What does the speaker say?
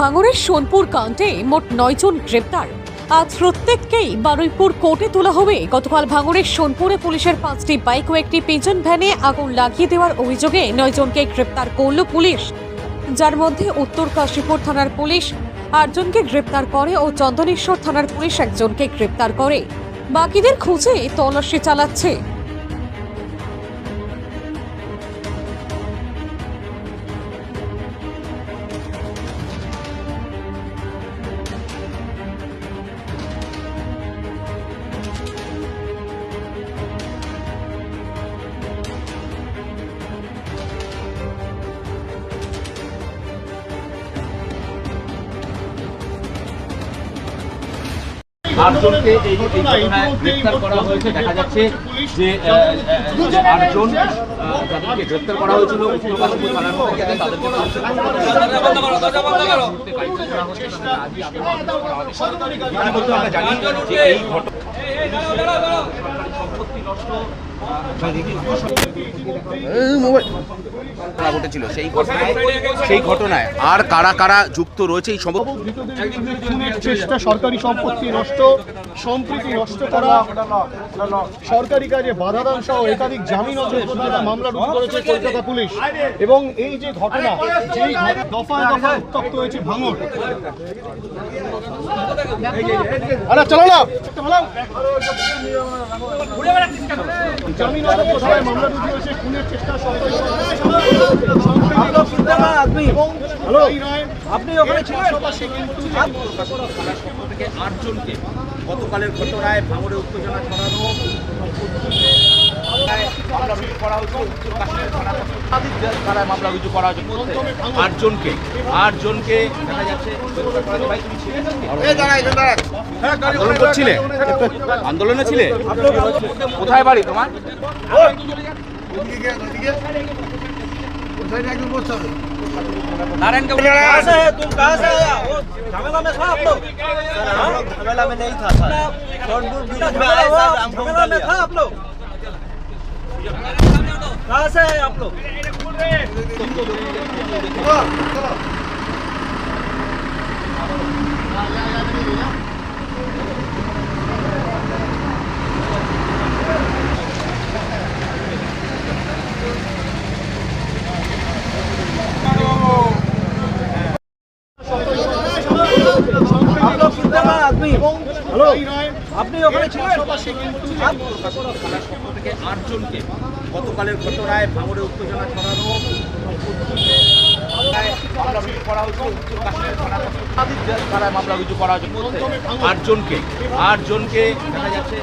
ভাঙড়ের সোনপুর কাণ্ডে মোট নয়জন গ্রেপ্তার। আজ প্রত্যেককেই বারুইপুর কোর্টে তোলা হবে। গতকাল ভাঙড়ের সোনপুরে পুলিশের পাঁচটি বাইক ও একটি পিজন ভ্যানে আগুন লাগিয়ে দেওয়ার অভিযোগে নয়জনকে গ্রেপ্তার করল পুলিশ। যার মধ্যে উত্তর কাশীপুর থানার পুলিশ আটজনকে গ্রেপ্তার করে ও চন্দনেশ্বর থানার পুলিশ একজনকে গ্রেপ্তার করে। বাকিদের খুঁজে তল্লাশি চালাচ্ছে। আটজনকে এই ঘটনায় গ্রেপ্তার করা হয়েছে। দেখা যাচ্ছে যে আটজন আহ, যাদেরকে গ্রেপ্তার করা হয়েছিল থানার তাদেরকে আমরা জানি যে এই ঘটনা সম্পত্তি নষ্ট ঘটেছিল সেই ঘটনায় সেই ঘটনায় আর কারা কারা যুক্ত রয়েছে এই সম্ভব চেষ্টা সরকারি সম্পত্তি নষ্ট সম্প্রীতি নষ্ট করা সরকারি কাজে বাধা দান সহ একাধিক জামিন অযোগ্যতা মামলা রুজু করেছে কলকাতা পুলিশ। এবং এই যে ঘটনা যেই দফায় দফায় উত্তপ্ত হয়েছে ভাঙর আরে চলো না! আটজনকে গতকালের ঘটনায় ভাঙড়ে উত্তেজনা ছড়ানো মামলা রুজু করা হয়েছিল উত্তর কাশ্মীর থানার থানায় মামলা রুজু করা হয়েছে আটজনকে আটজনকে দেখা যাচ্ছে গ্রেপ্তার করা হয়েছে। ভাই, তুমি ছিলে নাকি? আন্দোলন করছিলে আন্দোলনে ছিলে কোথায় বাড়ি তোমার नारायण का कहाँ से है तुम कहाँ से आया वो झमेला में था आप लोग हाँ? झमेला में नहीं था सर सोनपुर विलेज में आए सर हमको झमेला में था आप लोग कहाँ से है आप लोग आप আপনি ওখানে ছিলেন? থেকে আটজনকে গতকালের ঘটনায় ভাঙড়ে উত্তেজনা ছড়ানো মামলা রুজু করা হয়েছে আটজনকে আটজনকে দেখা যাচ্ছে